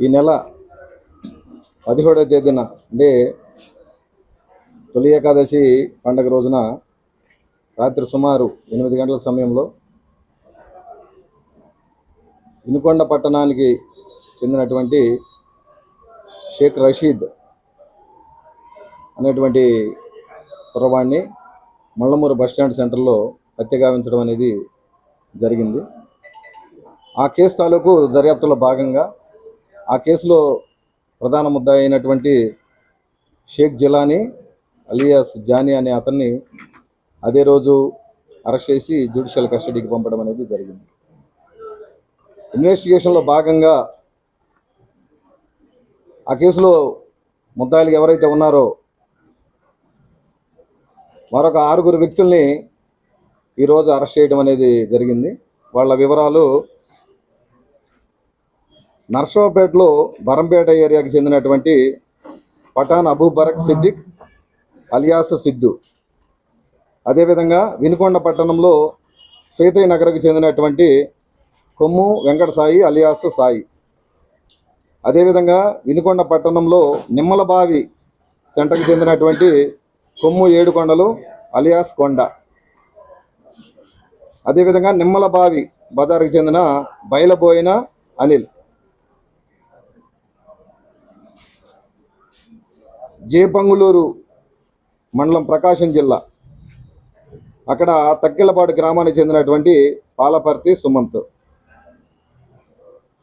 ఈ నెల పదిహేడవ తేదీన అంటే తొలి ఏకాదశి పండగ రోజున రాత్రి సుమారు ఎనిమిది గంటల సమయంలో ఇనుకొండ పట్టణానికి చెందినటువంటి షేక్ రషీద్ అనేటువంటి కుర్రవాణ్ణి మల్లమూరు బస్టాండ్ సెంటర్లో హత్య గావించడం అనేది జరిగింది. ఆ కేసు తాలూకు దర్యాప్తులో భాగంగా ఆ కేసులో ప్రధాన ముద్ద అయినటువంటి షేక్ జిలానీ అలియాస్ జానీ అనే అతన్ని అదే రోజు అరెస్ట్ చేసి జ్యుడిషియల్ కస్టడీకి పంపడం అనేది జరిగింది. ఇన్వెస్టిగేషన్లో భాగంగా ఆ కేసులో ముద్దాయిలు ఎవరైతే ఉన్నారో మరొక ఆరుగురు వ్యక్తుల్ని ఈరోజు అరెస్ట్ చేయడం అనేది జరిగింది. వాళ్ళ వివరాలు నర్సరావుపేటలో బరంపేట ఏరియాకి చెందినటువంటి పఠాన్ అబూబరక్ సిద్దిక్ అలియాస్ సిద్దు. అదేవిధంగా వినుకొండ పట్టణంలో సీతయ్య నగర్కి చెందినటువంటి కొమ్ము వెంకట సాయి అలియాస్ సాయి. అదేవిధంగా వినుకొండ పట్టణంలో నిమ్మలబావి సెంటర్కి చెందినటువంటి కొమ్ము ఏడుకొండలు అలియాస్ కొండ. అదేవిధంగా నిమ్మలబావి బజార్కి చెందిన బయలబోయిన అనిల్. జేపంగులూరు మండలం ప్రకాశం జిల్లా. అక్కడ తక్కిలపాడు గ్రామానికి చెందినటువంటి పాలపర్తి సుమంత్.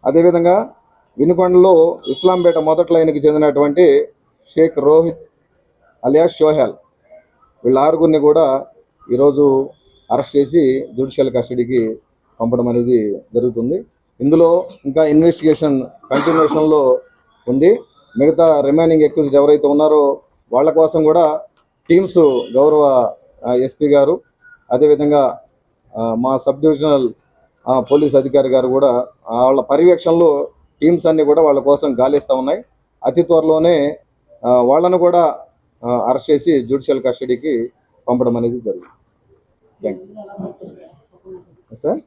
అదేవిధంగా వినుకొండలో ఇస్లాంపేట మొదటి లైన్కి చెందినటువంటి షేక్ రోహిత్ అలియాస్ షోహెల్ వీళ్ళ ఆరుగురిని కూడా ఈరోజు అరెస్ట్ చేసి జ్యుడిషియల్ కస్టడీకి పంపడం అనేది జరుగుతుంది. ఇందులో ఇంకా ఇన్వెస్టిగేషన్ కంటిన్యూషన్లో ఉంది. మిగతా రిమైనింగ్ ఎక్యూజ్ ఎవరైతే ఉన్నారో వాళ్ళ కోసం కూడా టీమ్స్ గౌరవ ఎస్పీ గారు అదేవిధంగా మా సబ్ డివిజనల్ పోలీస్ అధికారి గారు కూడా వాళ్ళ పర్యవేక్షణలో టీమ్స్ అన్ని కూడా వాళ్ళ కోసం గాలిస్తూ ఉన్నాయి. అతి త్వరలోనే వాళ్ళను కూడా అరెస్ట్ చేసి జ్యుడిషియల్ కస్టడీకి పంపడం అనేది జరుగుతుంది. Thank you sir